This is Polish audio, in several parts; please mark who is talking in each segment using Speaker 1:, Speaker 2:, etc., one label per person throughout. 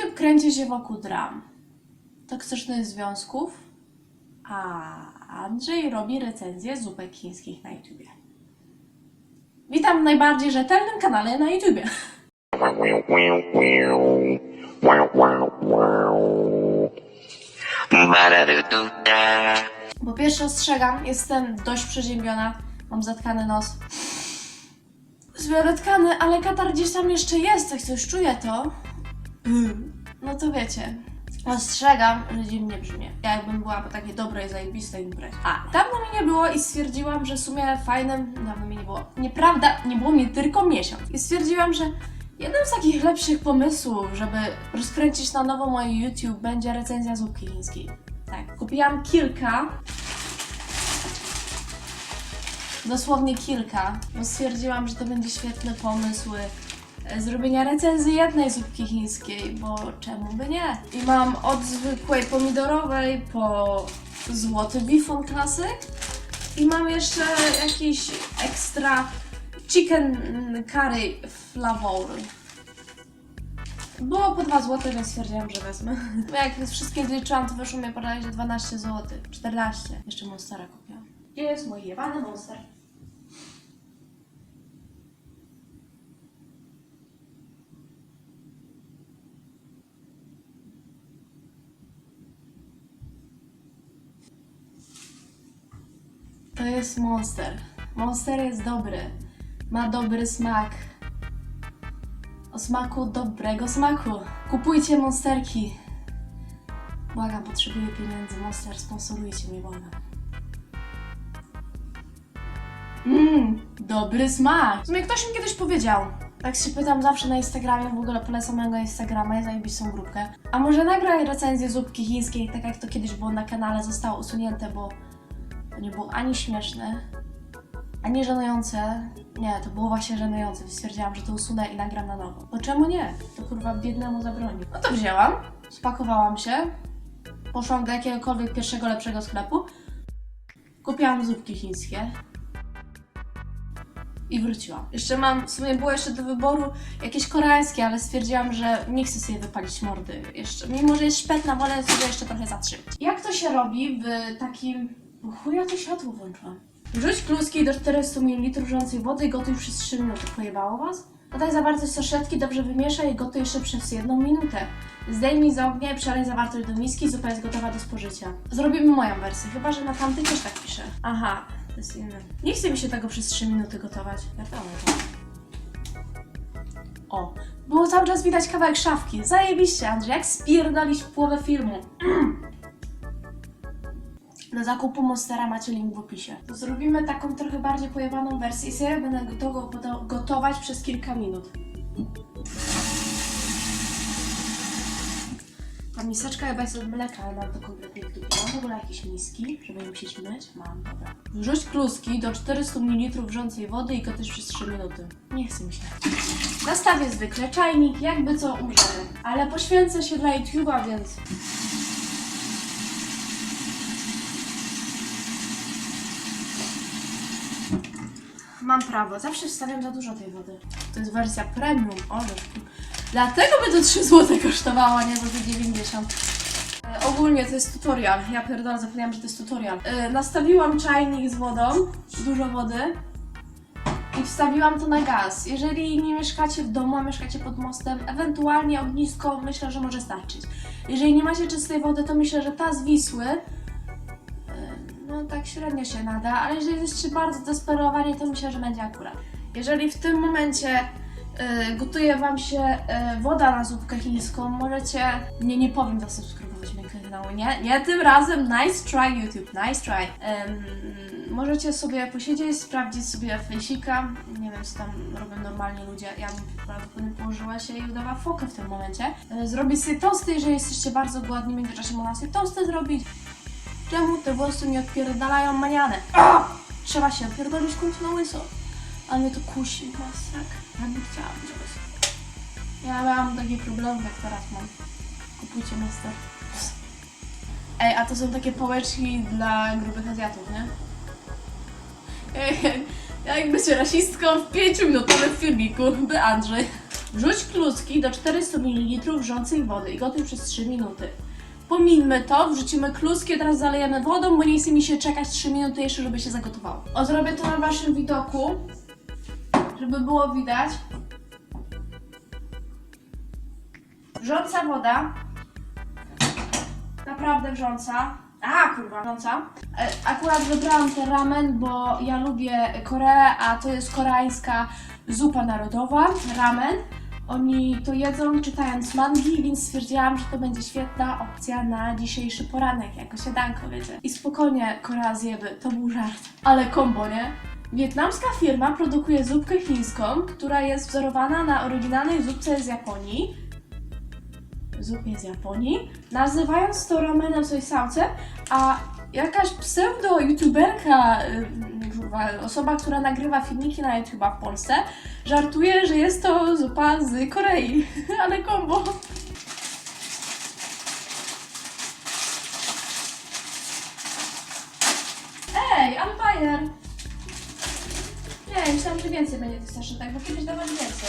Speaker 1: YouTube kręci się wokół dram, toksycznych związków, a Andrzej robi recenzję zupek chińskich na YouTubie. Witam w najbardziej rzetelnym kanale na YouTubie. Po pierwsze ostrzegam, jestem dość przeziębiona, mam zatkany nos. Zbiorę tkany, ale katar gdzieś tam jeszcze jest, jak coś czuję to. No to wiecie. Ostrzegam, że dziwnie brzmię. Ja jakbym była po takiej dobrej, zajebistej imprezie. A, dawno mi nie było i stwierdziłam, że w sumie fajnym... Dawno mi nie było. Nieprawda, nie było mi tylko miesiąc. I stwierdziłam, że jednym z takich lepszych pomysłów, żeby rozkręcić na nowo moje YouTube, będzie recenzja zupki chińskiej. Tak, kupiłam kilka. Dosłownie kilka, bo stwierdziłam, że to będzie świetny pomysł zrobienia recenzji jednej zupki chińskiej, bo czemu by nie? I mam od zwykłej pomidorowej po złoty bifon klasyk i mam jeszcze jakiś ekstra chicken curry flavor. Było po 2 zł, więc stwierdziłam, że wezmę. Jak wszystkie zliczyłam, to wyszło mi bodajże 12 zł. 14. Jeszcze Monstera kupiłam. Gdzie jest mój jebany Monster? To jest Monster. Monster jest dobry. Ma dobry smak. O smaku dobrego smaku. Kupujcie monsterki. Błagam, potrzebuję pieniędzy. Monster, sponsorujcie mnie, błagam. Mmm, dobry smak. W sumie ktoś mi kiedyś powiedział. Tak się pytam zawsze na Instagramie, w ogóle polecam mojego Instagrama, jest zajebistą grupkę. A może nagraj recenzję zupki chińskiej, tak jak to kiedyś było na kanale, zostało usunięte, bo nie było ani śmieszne, ani żenujące. Nie, to było właśnie żenujące. Stwierdziłam, że to usunę i nagram na nowo. Bo czemu nie? To kurwa biednemu zabroni. No to wzięłam, spakowałam się, poszłam do jakiegokolwiek pierwszego lepszego sklepu, kupiłam zupki chińskie i wróciłam. Jeszcze mam, w sumie było jeszcze do wyboru jakieś koreańskie, ale stwierdziłam, że nie chcę sobie wypalić mordy jeszcze. Mimo, że jest szpetna, wolę sobie jeszcze trochę zatrzymać. Jak to się robi w takim... Bo chuja to światło włączyłam. Wrzuć kluski do 400 ml wrzącej wody i gotuj przez 3 minuty. Pojebało Was? Dodaj zawartość saszetki, dobrze wymieszaj i gotuj jeszcze przez 1 minutę. Zdejmij z ognia i przelej zawartość do miski, zupa jest gotowa do spożycia. Zrobimy moją wersję, chyba że na tamtej też tak pisze. Aha, to jest inne. Nie chce mi się tego przez 3 minuty gotować. Wiadomo. O, było cały czas widać kawałek szafki. Zajebiście, Andrzej, jak spierdolić połowę filmu. Do zakupu Monstera macie link w opisie. To zrobimy taką trochę bardziej pojebaną wersję i sobie będę to go poda- gotować przez kilka minut. Ta miseczka chyba jest od mleka, ale mam to kompletnie w. Mam w ogóle jakieś miski, żeby nie musieć myć? Mam, dobra. Wrzuć kluski do 400 ml wrzącej wody i gotuj przez 3 minuty. Nie mi się. Nastawię zwykle czajnik, jakby co umrzemy. Ale poświęcę się dla YouTube'a, więc... Mam prawo, zawsze wstawiam za dużo tej wody. To jest wersja premium, ale... Dlatego by to 3 zł kosztowało, nie za te 90. E, ogólnie to jest tutorial. Ja pierdolę, zapomniałam, że to jest tutorial. E, nastawiłam czajnik z wodą, dużo wody i wstawiłam to na gaz. Jeżeli nie mieszkacie w domu, a mieszkacie pod mostem, ewentualnie ognisko myślę, że może starczyć. Jeżeli nie macie czystej wody, to myślę, że ta z Wisły no tak średnio się nada, ale jeżeli jesteście bardzo desperowani, to myślę, że będzie akurat. Jeżeli w tym momencie y, gotuje Wam się y, woda na zupkę chińską, możecie, nie, nie powiem zasubskrybować mojego kanału, nie, nie tym razem, nice try YouTube, nice try. Ym, możecie sobie posiedzieć, sprawdzić sobie fejsika, nie wiem co tam robią normalnie ludzie, ja bym prawdopodobnie położyła się i udała fokę w tym momencie. Y, zrobić sobie tosty, jeżeli jesteście bardzo głodni, w międzyczasie można sobie tosty zrobić. Czemu te włosy mi odpierdalają manianę? A! Trzeba się opierdolić w końcu na łyso. Ale mnie to kusi, masak. Ja nie chciałam być łyso. Ja miałam takie problemy, jak teraz mam. Kupujcie master. Ej, a to są takie pałeczki dla grubych Azjatów, nie? Ej, jak bycie rasistką w 5 minutowym filmiku, by Andrzej. Wrzuć kluski do 400 ml wrzącej wody i gotuj przez 3 minuty. Pomińmy to, wrzucimy kluski, teraz zalejemy wodą, bo nie chce mi się czekać 3 minuty jeszcze, żeby się zagotowało. O, zrobię to na waszym widoku, żeby było widać. Wrząca woda. Naprawdę wrząca. A, kurwa, wrząca. E, Akurat wybrałam ten ramen, bo ja lubię Koreę, a to jest koreańska zupa narodowa, ramen. Oni to jedzą czytając mangi, więc stwierdziłam, że to będzie świetna opcja na dzisiejszy poranek, jako śniadanko, wiecie. I spokojnie, Korea zjeby, to był żart. Ale kombo, nie? Wietnamska firma produkuje zupkę chińską, która jest wzorowana na oryginalnej zupce z Japonii, zupie z Japonii, nazywając to ramenem sojsałce, a jakaś pseudo-youtuberka, osoba, która nagrywa filmiki na YouTube'a w Polsce, żartuje, że jest to zupa z Korei, ale kombo. Ej, Empire! Nie, myślałam, że więcej będzie tych saszetek, bo kiedyś dawali więcej.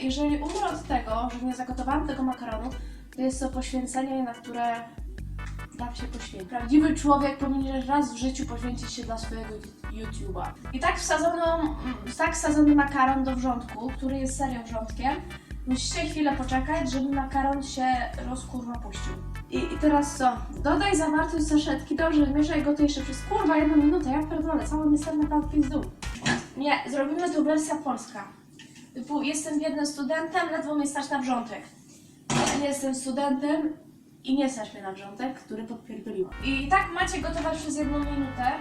Speaker 1: Jeżeli umrę od tego, że nie zagotowałam tego makaronu, to jest to poświęcenie, na które dam się poświęcić. Prawdziwy człowiek powinien raz w życiu poświęcić się dla swojego YouTube'a. I tak wsadzoną, mm, tak wsadzony makaron do wrzątku, który jest serio wrzątkiem, musicie chwilę poczekać, żeby makaron się rozkurwa puścił. I, I teraz co? Dodaj zawartość saszetki, dobrze, mieszaj go jeszcze przez kurwa jedną minutę, ja pierdolę, cały mister naprawdę pizdu. Nie, zrobimy tu wersja polska. Typu, jestem biednym studentem, ledwo mnie stać na wrzątek. Nie jestem studentem i nie stać mnie na wrzątek, który podpierdoliłam. I tak macie gotować przez jedną minutę,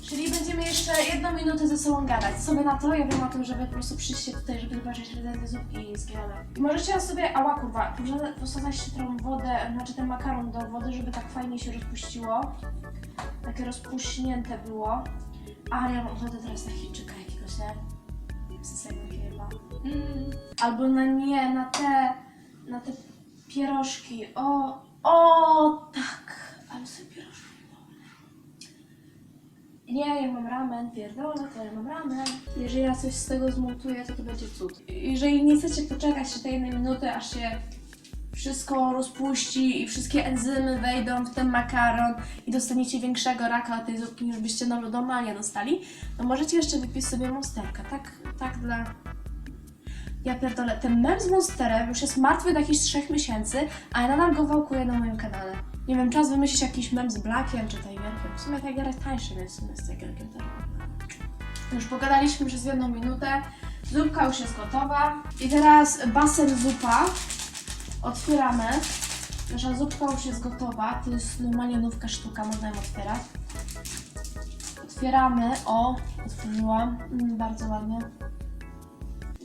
Speaker 1: czyli będziemy jeszcze jedną minutę ze sobą gadać. Co na to? Ja wiem o tym, żeby po prostu przyjść tutaj, żeby zobaczyć recenzję zupki chińskiej, ale... I możecie sobie, ała kurwa, może posadzać tą wodę, znaczy ten makaron do wody, żeby tak fajnie się rozpuściło. Takie rozpuśnięte było. A ja mam ochotę teraz na Chińczyka jakiegoś, nie? Sysego kieba. Mm. Albo na nie, na te, na te pierożki. O, o, tak. Ale sobie pierożki. Nie, ja mam ramen, pierdolę, to ja mam ramen. Jeżeli ja coś z tego zmontuję, to to będzie cud. Jeżeli nie chcecie poczekać się tej jednej minuty, aż się wszystko rozpuści i wszystkie enzymy wejdą w ten makaron i dostaniecie większego raka tej zupki niż byście na normalnie dostali, to możecie jeszcze wypić sobie monsterka. Tak, tak dla... Ja pierdolę, ten mem z monsterem już jest martwy od jakichś trzech miesięcy, a ja nadal go wałkuję na moim kanale. Nie wiem, czas wymyślić jakiś mem z Blackiem czy Tigerkiem. W sumie Tiger jest tańszy, więc w sumie z Tigerkiem też. Już pogadaliśmy przez jedną minutę. Zupka już jest gotowa. I teraz basen zupa. Otwieramy. Nasza zupka już jest gotowa. To jest normalnie nówka sztuka, można ją otwierać. Otwieramy. O, otworzyłam. Mm, bardzo ładnie.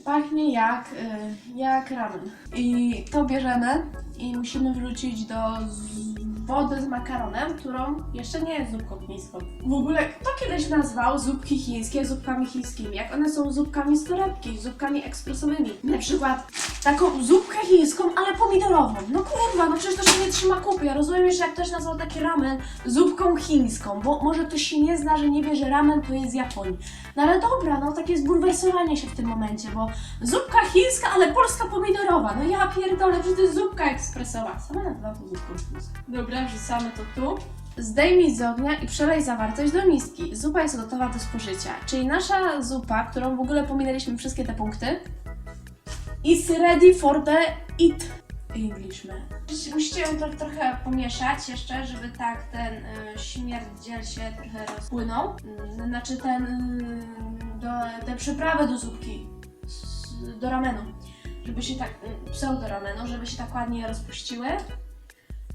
Speaker 1: Pachnie jak, y, jak ramen. I to bierzemy i musimy wrzucić do wody z makaronem, którą jeszcze nie jest zupką chińską. W ogóle kto kiedyś nazwał zupki chińskie zupkami chińskimi? Jak one są zupkami z torebki, zupkami ekspresowymi. Na przykład taką zupkę chińską, ale pomidorową. No kurwa, no przecież to się nie trzyma kupy. Ja rozumiem, że jak ktoś nazwał taki ramen zupką chińską, bo może ktoś się nie zna, że nie wie, że ramen to jest z Japonii. No ale dobra, no takie zbulwersowanie się w tym momencie, bo zupka chińska, ale polska pomidorowa. No ja pierdolę, że to jest zupka ekspresowa. Sama nazywa to zupką chińską. Dobra, wrzucamy to tu. Zdejmij z ognia i przelej zawartość do miski. Zupa jest gotowa do spożycia. Czyli nasza zupa, którą w ogóle pominęliśmy wszystkie te punkty, is ready for the eat. Englishman. Musicie ją trochę, pomieszać jeszcze, żeby tak ten y, się trochę rozpłynął. Y, znaczy ten, y, do, te przyprawy do zupki, do ramenu. Żeby się tak, y, pseudo ramenu, żeby się tak ładnie rozpuściły.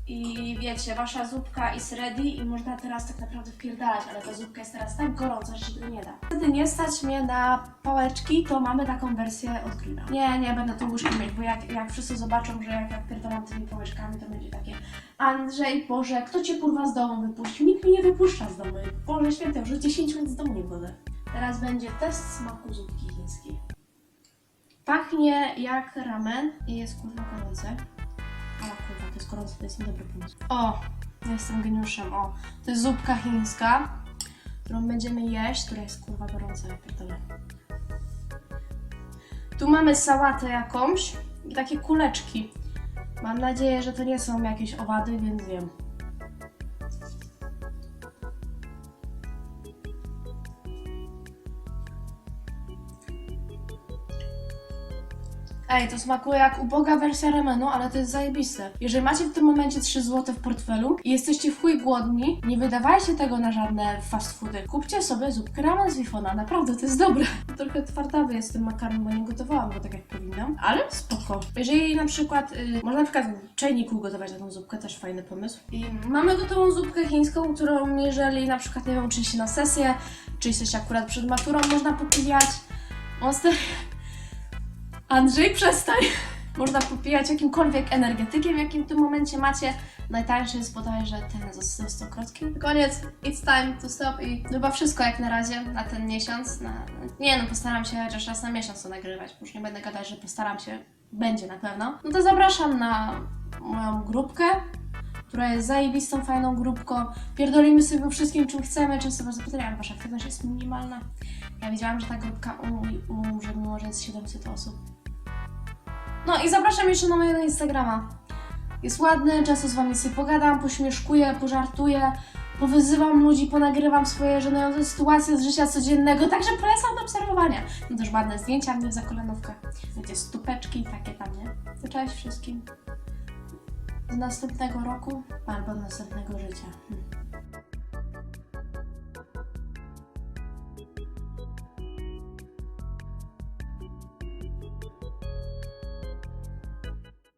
Speaker 1: I wiecie, wasza zupka is ready i można teraz tak naprawdę wpierdalać, ale ta zupka jest teraz tak gorąca, że się tego nie da. Gdy nie stać mnie na pałeczki, to mamy taką wersję od grilla. Nie, nie będę tu łyżki mieć, bo jak, jak wszyscy zobaczą, że jak ja wpierdalam tymi pałeczkami, to będzie takie Andrzej, Boże, kto cię kurwa z domu wypuścił? Nikt mnie nie wypuszcza z domu. Boże święty, już 10 minut z domu nie będę. Teraz będzie test smaku zupki chińskiej. Pachnie jak ramen i jest kurwa gorące. O kurwa, to jest gorące, to jest niedobry pomysł. O, ja jestem geniuszem, o. To jest zupka chińska, którą będziemy jeść, która jest kurwa gorąca, ja pierdolę. Tu mamy sałatę jakąś i takie kuleczki. Mam nadzieję, że to nie są jakieś owady, więc wiem. Ej, to smakuje jak uboga wersja ramenu, ale to jest zajebiste. Jeżeli macie w tym momencie 3 zł w portfelu i jesteście w chuj głodni, nie wydawajcie tego na żadne fast foody. Kupcie sobie zupkę ramen z Wifona, naprawdę, to jest dobre. Trochę twardawy jest ten makaron, bo nie gotowałam go tak jak powinnam, ale spoko. Jeżeli na przykład, y, można na przykład w czajniku gotować taką zupkę, też fajny pomysł. I mamy gotową zupkę chińską, którą jeżeli na przykład, nie wiem, uczyliście na sesję, czy jesteście akurat przed maturą, można popijać. Monster Andrzej, przestań! Można popijać jakimkolwiek energetykiem, jakim w tym momencie macie. Najtańszy jest bodajże ten ze stokrotki. Koniec, it's time to stop i chyba wszystko jak na razie na ten miesiąc. Na... Nie no, postaram się chociaż raz na miesiąc to nagrywać, już nie będę gadać, że postaram się, będzie na pewno. No to zapraszam na moją grupkę, która jest zajebistą, fajną grupką. Pierdolimy sobie o wszystkim, czym chcemy. Często was zapytali, ale wasza aktywność jest minimalna. Ja wiedziałam, że ta grupka umrze, mimo że jest 700 osób. No i zapraszam jeszcze na mojego Instagrama. Jest ładny, często z wami sobie pogadam, pośmieszkuję, pożartuję, powyzywam ludzi, ponagrywam swoje żenujące sytuacje z życia codziennego, także polecam do obserwowania. Mam też ładne zdjęcia mnie za kolanówkę, wiecie, stupeczki takie tam, nie? Cześć wszystkim. Z następnego roku albo następnego życia.